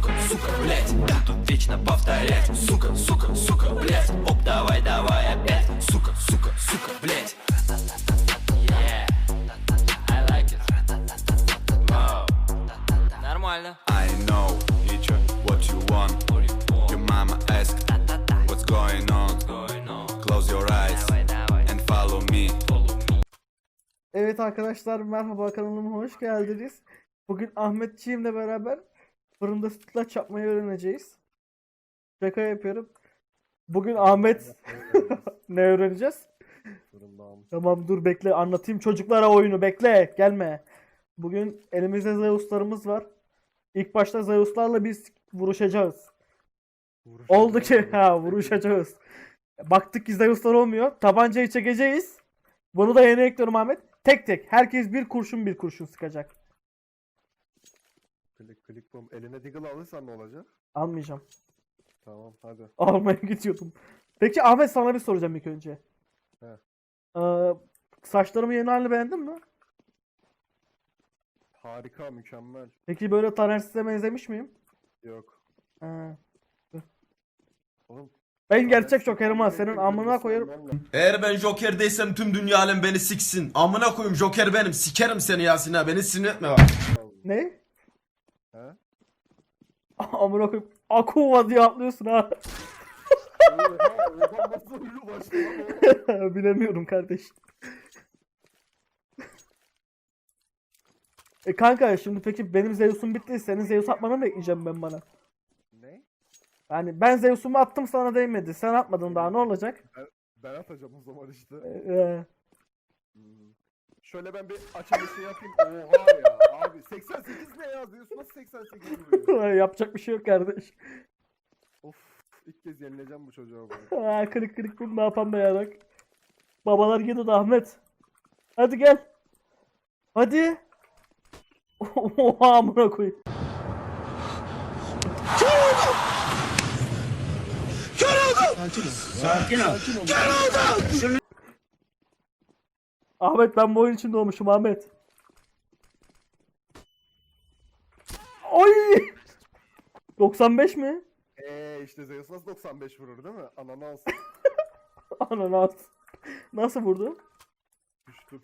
сука, сука, блять Тут вечно повторять, сука, сука, сука, блять Оп, давай, давай опять, сука, сука, сука, блять Yeah, I like it Wow. Нормально I know, teacher, what you want. Your mama asked, what's going on? Close your eyes Давай, давай and follow me. Evet arkadaşlar merhaba kanalıma hoş geldiniz. Bugün Ahmetçiğimle beraber fırında sütlaç yapmayı öğreneceğiz. Şaka yapıyorum. Bugün Ahmet ne öğreneceğiz? Tamam dur bekle anlatayım çocuklara oyunu bekle gelme. Bugün elimizde Zeus'larımız var. İlk başta Zeus'larla biz vuruşacağız. Oldu ki ha vuruşacağız. Baktık ki Zeus'lar olmuyor. Tabancayı çekeceğiz. Bunu da yeni ekliyorum Ahmet. Tek tek. Herkes bir kurşun bir kurşun sıkacak. Klik klik bom. Eline deagle alırsan ne olacak? Almayacağım. Tamam hadi. Almaya gidiyordum. Peki Ahmet sana bir soracağım ilk önce. He. Ee, saçlarımın yeni halini beğendin mi? Harika mükemmel. Peki böyle Taner benzemiş miyim? Yok. He. Oğlum. Ben gerçek Joker'im ha. Senin amına koyarım. Eğer ben Joker değilsem tüm dünya alem beni siksin. Amına koyayım Joker benim. Sikerim seni Yasin ha. Beni sinir etme bak. Ne? He? Amına koyayım. Akuva diye atlıyorsun ha. Oha, oha nasıl ünlü başladı lan o? Bilemiyorum kardeş. E kanka şimdi peki benim Zeus'um bitti. Senin Zeus atmanı mı bekleyeceğim ben bana? Ne? Yani ben Zeus'umu attım sana değmedi. Sen atmadın daha ne olacak? Ben atacağım o zaman işte. Ee, Hmm. Şöyle ben bir açılışı yapayım. Oha ya abi 88 ne yazıyorsun? Nasıl 88 vuruyor? yapacak bir şey yok kardeş. of ilk kez yenileceğim bu çocuğa ben. Aa, kırık kırık bunu ne yapan dayanak. Babalar gidiyordu Ahmet. Hadi gel. Hadi. Oha amına koyayım. Ahmet ben bu oyun için doğmuşum Ahmet. Oy! 95 mi? Eee işte Zeus nasıl 95 vurur değil mi? Ananas Ananas. Nasıl vurdu? düştüm.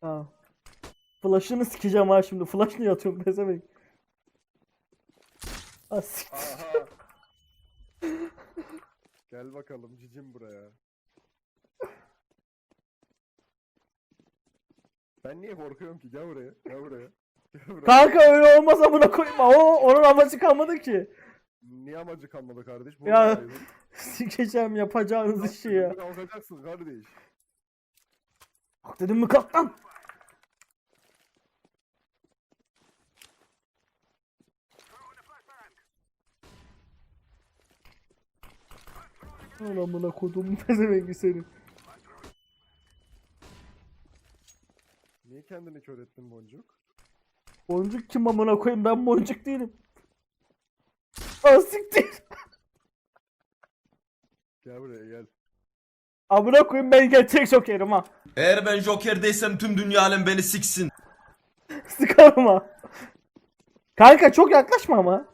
Ha. Flash'ını sikeceğim ha şimdi. Flash niye atıyorum pezevenk? Ha siktir. Gel bakalım cicim buraya. Ben niye korkuyorum ki? Gel buraya. Gel buraya. Gel buraya. Kanka öyle olmaz amına koyma. O onun amacı kalmadı ki. Niye amacı kalmadı kardeş? Bu Ya- ya. Sikeceğim yapacağınız işi ya. Kalkacaksın kardeş. Bak dedim mi kalk lan. Lan amına kodum pezevengi seni. Niye kendini kör ettin boncuk? Boncuk kim amına koyayım ben boncuk değilim. Aa siktir. Gel buraya gel. Amına koyayım ben gerçek jokerim ha. Eğer ben Joker değilsem tüm dünya alem beni siksin. Sıkarım ha. Kanka çok yaklaşma ama.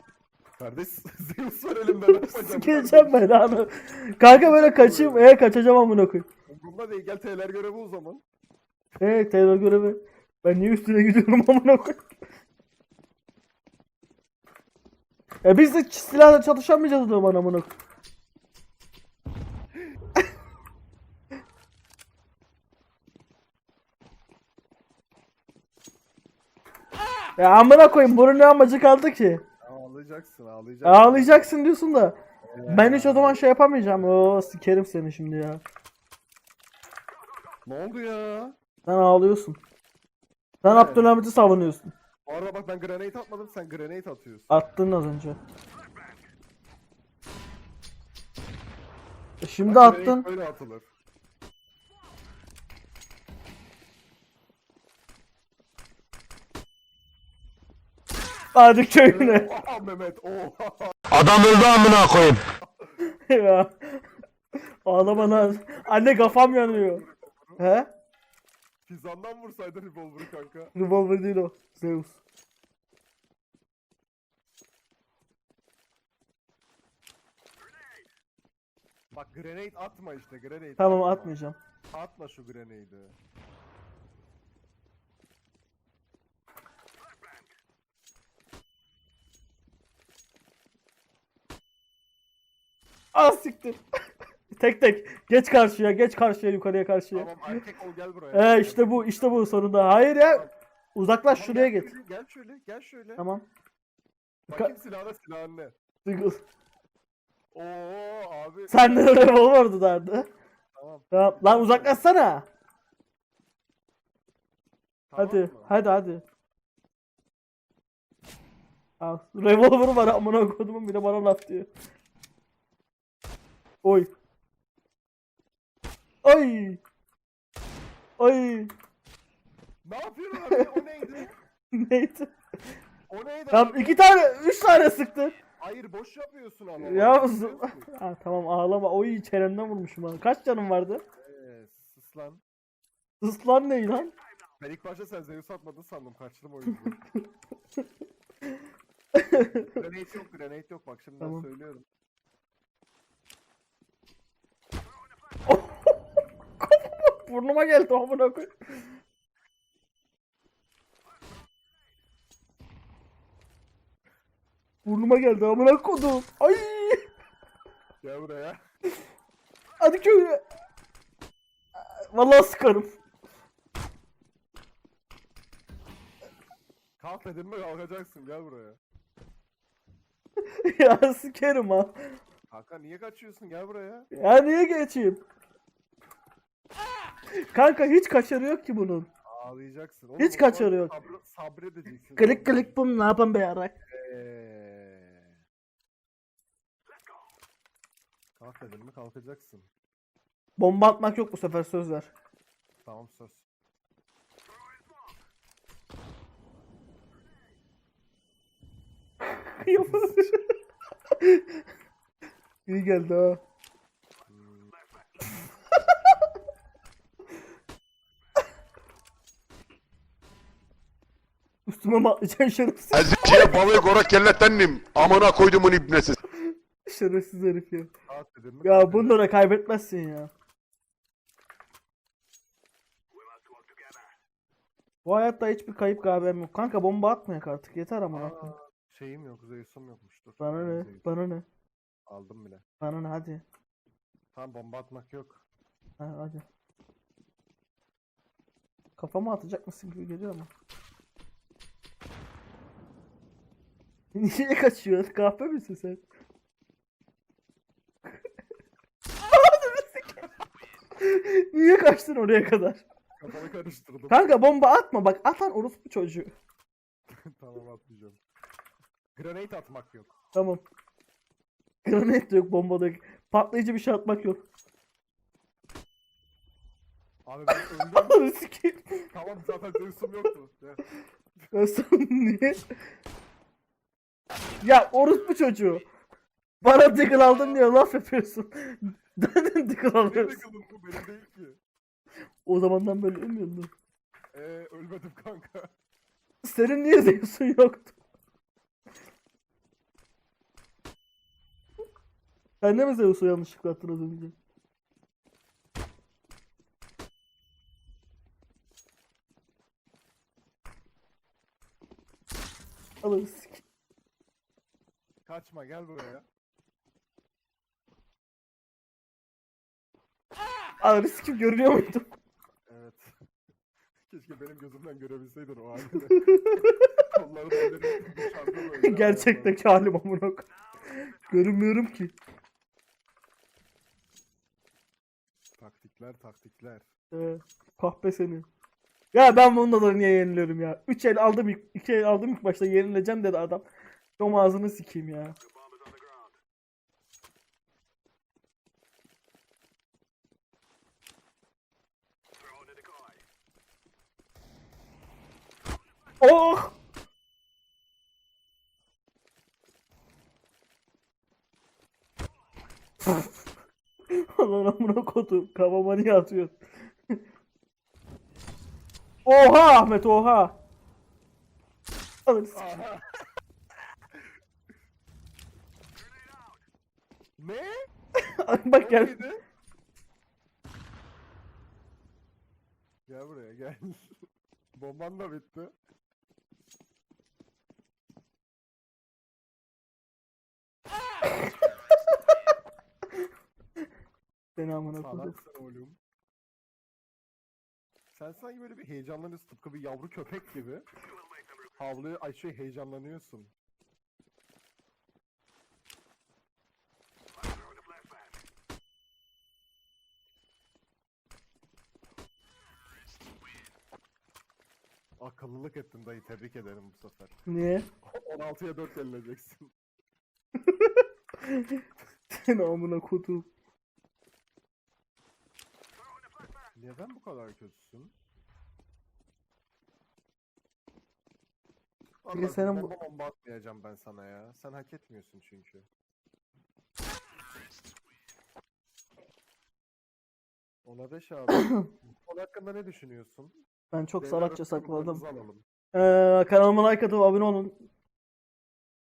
Kardeş Zeus var elimde ne yapacağım? Sikeceğim ben abi. Kanka böyle kaçayım. Ee kaçacağım amına koyayım. Umurumda değil gel TLR görevi o zaman. Ee terör görevi. Ben niye üstüne gidiyorum amına koyayım. E biz de silahla çalışamayacağız o zaman amına koyayım. Ya amına koyayım bunun ne amacı kaldı ki? Ağlayacaksın ağlayacaksın. Ağlayacaksın diyorsun da. Ben hiç o zaman şey yapamayacağım. Oo sikerim seni şimdi ya. Ne oldu ya? Sen ağlıyorsun. Sen Evet. Abdülhamit'i savunuyorsun. Bu arada bak ben grenade atmadım sen grenade atıyorsun. Attın az önce. E şimdi Bak, attın. Böyle atılır. Hadi köyüne. Oha Mehmet oha. Adam öldü amına koyayım. ya. Ağlama lan. Anne kafam yanıyor. He? Fizandan vursaydın revolver'ı kanka. Revolver değil o. Zeus. Bak grenade atma işte grenade. Tamam atma. atmayacağım. Atma şu grenade'i. Ah siktir. tek tek. Geç karşıya, geç karşıya, yukarıya karşıya. Tamam erkek ol gel buraya. Ee işte bu, işte bu sonunda. Hayır ya. Uzaklaş Tamam, şuraya gel git. şöyle, Gel şöyle gel şöyle. Tamam. Bakayım silahına silahın ne? Oo abi. Sende de revolver'dı nerede? Tamam. Tamam. Lan uzaklaşsana. Tamam Hadi, mı? hadi hadi. Al. Revolver var amına kodumun bir de bana laf diyor. Oy. Oy. Oy. Ne yapıyorsun abi? O neydi? Neydi? O neydi abi? iki tane, üç tane sıktı. Hayır boş yapıyorsun ama. Ya biliyorsun. ha, tamam ağlama. Oy çenemden vurmuşum ha. Kaç canım vardı? Ee, sus lan. Islan ne lan? Ben ilk başta sen Zeus atmadın sandım kaçtım o yüzden. grenade yok grenade yok bak şimdiden Tamam. söylüyorum. Burnuma geldi amına koy. Burnuma geldi amına kodum. Ay! Gel buraya. Hadi köye. Vallahi sıkarım. Kalk dedim mi kalkacaksın gel buraya. ya sikerim ha. Kanka niye kaçıyorsun gel buraya. Ya niye geçeyim? Kanka hiç kaçarı yok ki bunun. Ağlayacaksın. Oğlum, Hiç o zaman kaçarı yok. Sabr, sabredeceksin. Klik klik bum ne yapan be yarak. Eee. Kalk dedim mi kalkacaksın. Bomba atmak yok bu sefer söz ver. Tamam söz. İyi geldi ha. Üstüme mi atlayacaksın şerefsiz? Eziciye balığı gora kellettendim. Amına koydumun ibnesi. Şerefsiz herif ya. Ya bunları kaybetmezsin ya. Bu hayatta hiçbir kayıp gabem yok. Kanka bomba atmayak artık yeter ama. Aa, şeyim yok Zeus'um yokmuş dur. Bana ne? Bana ne? Aldım bile. Bana ne hadi. Tamam bomba atmak yok. Ha, hadi. Kafama atacak mısın gibi geliyor ama. Niye kaçıyorsun? Kahpe misin sen? Niye kaçtın oraya kadar? Kafanı karıştırdım. Kanka bomba atma bak atan orospu çocuğu. tamam atmayacağım. Grenade atmak yok. Tamam. Granit de yok bomba da yok. Patlayıcı bir şey atmak yok. Abi ben öldüm. Ananı sikeyim. tamam zaten Zeus'um yoktu. Ya. Niye? Ya orospu çocuğu. Bana diggle aldın diye laf yapıyorsun. Neden diggle Benim de alıyorsun? kılım bu benim değil ki. O zamandan böyle ölmüyordun. Eee ölmedim kanka. Senin niye Zeus'un yoktu? Sen de mi Zeus'u yanlışlıkla attın az önce? Sik. Kaçma gel buraya. Alın sikim görünüyor muydum? Evet. Keşke benim gözümden görebilseydin o halini. Kolları böyle dışarıda böyle. Gerçekteki halim amına koyayım. Görünmüyorum ki. Taktikler taktikler. Ee, kahpe seni. Ya ben bununla da niye yeniliyorum ya? 3 el aldım ilk, 2 el aldım ilk başta yenileceğim dedi adam. Şom ağzını sikeyim ya. Oh! Allah'ın amına kodum. Kafama niye atıyorsun? Oha Ahmet oha. Aha. ne? Bak gel. Neydi? Gel buraya gel. Bomban da bitti. Seni amına. Salaksın oğlum. Sen sanki böyle bir heyecanlanıyorsun tıpkı bir yavru köpek gibi. Havluyu ay şey heyecanlanıyorsun. Akıllılık ettin dayı tebrik ederim bu sefer. Niye? 16'ya 4 yenileceksin. Seni amına koydum. Neden bu kadar kötüsün? Vallahi senin bu- bomba atmayacağım ben sana ya. Sen hak etmiyorsun çünkü. Ona 5 abi. Onun hakkında ne düşünüyorsun? Ben çok Devre salakça sakladım. yorumlarınızı alalım. Ee, kanalıma like atıp abone olun.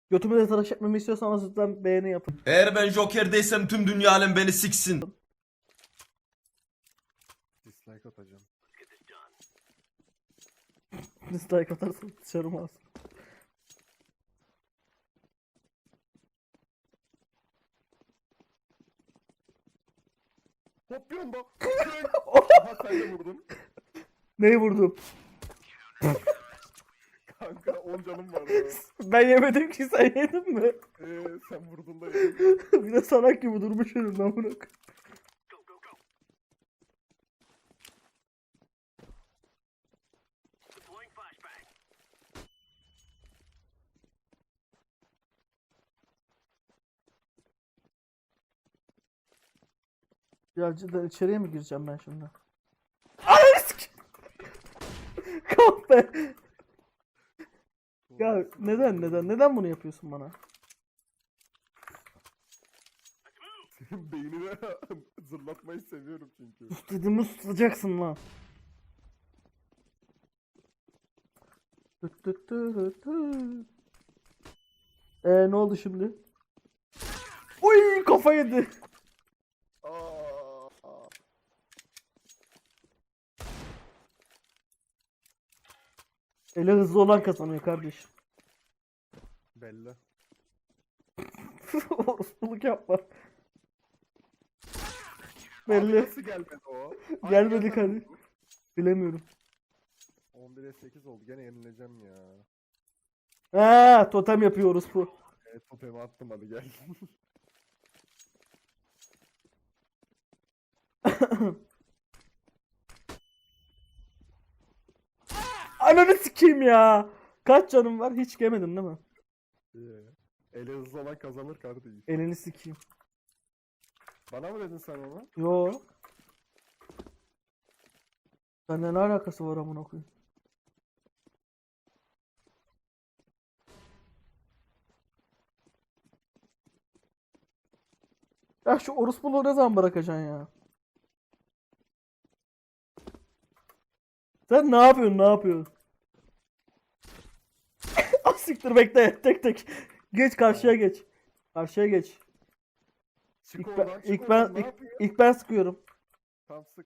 Götümü de tıraş etmemi istiyorsanız lütfen beğeni yapın. Eğer ben Joker'deysem tüm dünya alem beni siksin. Dislike atacağım. Dislike atarsan dışarı az. Hop bir anda. Aha sen de vurdun. Neyi vurdum? Kanka 10 canım vardı. Ben yemedim ki sen yedin mi? Eee sen vurdun da yedin. bir de salak gibi durmuş önümden amına cidden içeriye mi gireceğim ben şimdi? Ananı sikeyim. Kahpe. Ya neden neden neden bunu yapıyorsun bana? Senin beynine zırlatmayı seviyorum çünkü. Dediğimi tutacaksın lan. Tüt. Ee ne oldu şimdi? Uy kafa yedi. Aa, aa. Eli hızlı olan kazanıyor kardeşim. Belli. Orospuluk yapma. Abi Belli. nasıl gelmedi o? Hangi Gelmedi yerden kardeşim. vurdu? Bilemiyorum. 11'e 8 oldu. Gene yenileceğim ya. Ha totem yapıyoruz bu. Evet totemi attım hadi gel. Ananı sikeyim ya. Kaç canım var? Hiç yemedin değil mi? İyi. Eli hızlı olan kazanır kardeşim. Elini sikeyim. Bana mı dedin sen onu? Yo. Seninle ne alakası var amına koyayım? Ya şu orospuluğu ne zaman bırakacaksın ya? Sen ne yapıyorsun ne yapıyorsun? Siktir bekle tek tek. Geç karşıya geç. Karşıya geç. Çık İlk oradan ben, çık ilk oradan ben, ne ilk, yapıyor? ilk ben sıkıyorum. Tamam sık.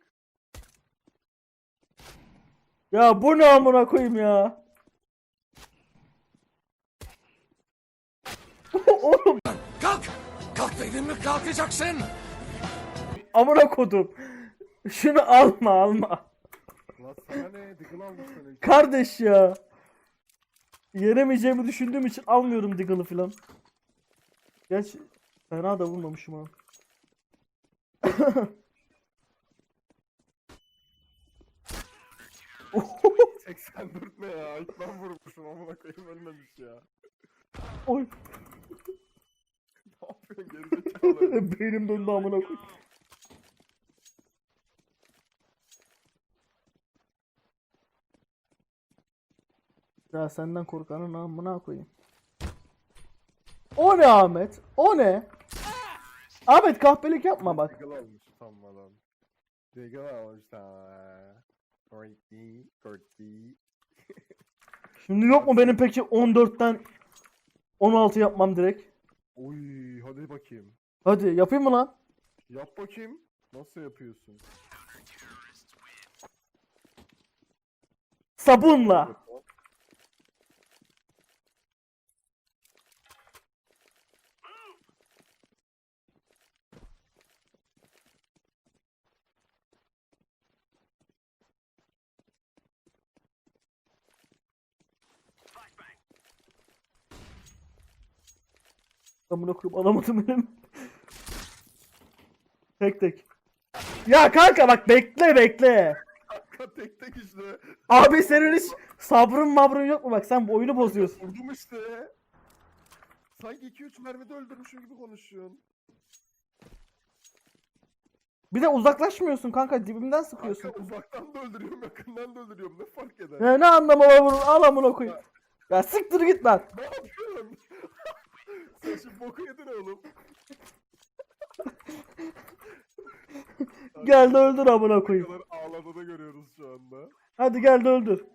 Ya bu ne amına koyayım ya? Oğlum Kalk! Kalk dedim mi kalkacaksın? amına kodum. Şunu alma alma. Lan sana ne? Diggle almışsın. Kardeş ya. Yenemeyeceğimi düşündüğüm için almıyorum Diggle'ı filan. Gerçi fena da vurmamışım ha. 84 ne ya? İlk ben vurmuşum amına koyayım ölmemiş ya. Oy Ne yapıyorsun gerizekalı? beynim döndü amına koyayım. Ya senden korkanın amına koyayım. O ne Ahmet? O ne? Ahmet kahpelik yapma bak. Diggle almış tam adam. Diggle almış kordi. Şimdi yok mu benim peki 14'ten 16 yapmam direkt? Oy hadi bakayım. Hadi yapayım mı lan? Yap bakayım. Nasıl yapıyorsun? Sabunla. Amına koyayım alamadım benim. tek tek. Ya kanka bak bekle bekle. Kanka tek tek işte. Abi senin hiç sabrın mabrın yok mu? Bak sen bu oyunu bozuyorsun. Vurdum işte. Sanki 2-3 mermide öldürmüşüm gibi konuşuyorsun. Bir de uzaklaşmıyorsun kanka dibimden Kanka sıkıyorsun. uzaktan da öldürüyorum, yakından da öldürüyorum. Ne fark eder? Ya ne anlamı var bunun? Al amına koyayım. Ya siktir git lan. Ne yapıyorsun? Şimdi boku yedin oğlum. Gel de öldür amına Ne koyayım. kadar ağladığını görüyoruz şu anda. Hadi gel de öldür.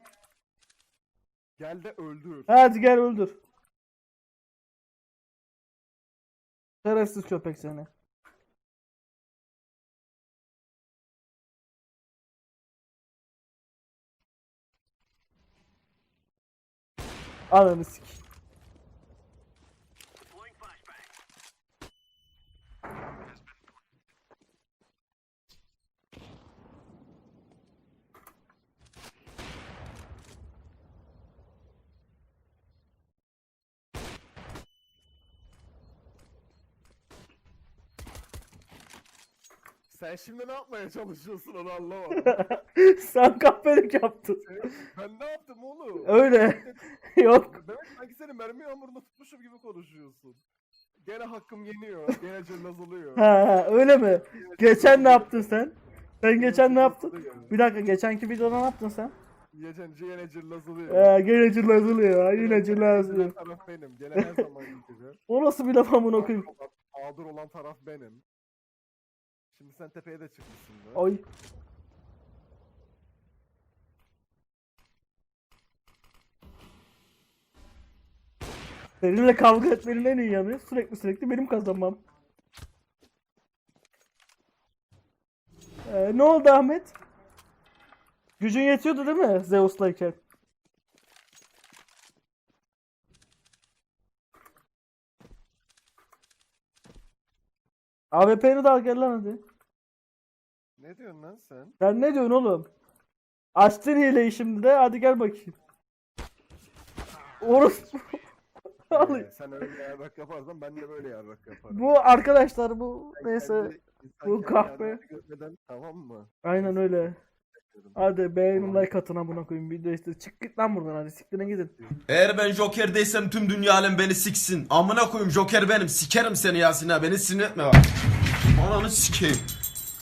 Gel de öldür. Hadi gel öldür. Şerefsiz köpek seni. Ananı sik. Sen şimdi ne yapmaya çalışıyorsun onu anlamadım. Sen kahpelik yaptın. ben ne yaptım oğlum? Öyle. Yok. Demek sanki seni mermi yağmuruna tutmuşum gibi konuşuyorsun. Gene hakkım yeniyor. Gene cılız oluyor. Ha, öyle mi? Geçen ne yaptın sen? Sen geçen ne yaptın? Bir dakika geçenki videoda ne yaptın sen? Geçen gene cılız oluyor. Ee, gene cırlazılıyor. Yine cırlazılıyor. taraf benim. Gene her zaman gibi. O nasıl bir laf amına koyayım? Mağdur olan taraf benim. Şimdi sen tepeye de çıkmışsın da. Ay. Seninle kavga etmenin en iyi yanı sürekli sürekli benim kazanmam. Ee, ne oldu Ahmet? Gücün yetiyordu değil mi Zeus'layken? AWP'ni de al gel lan hadi. Ne diyorsun lan sen? Sen ne diyorsun oğlum? Açtın hileyi şimdi de hadi gel bakayım. Al. Ee, sen öyle yarrak yaparsan ben de böyle yarrak yaparım. bu arkadaşlar bu Sen neyse. kendi- bu kendi yarrağını görmeden, tamam mı? Aynen öyle. Hadi beğenin like atın amına koyayım video işte. Çık git lan buradan hadi siktirin gidin. Eğer ben Joker değilsem tüm dünya alem beni siksin. Amına koyayım Joker benim. Sikerim seni Yasin ha. Beni sinir etme bak. Ananı sikeyim.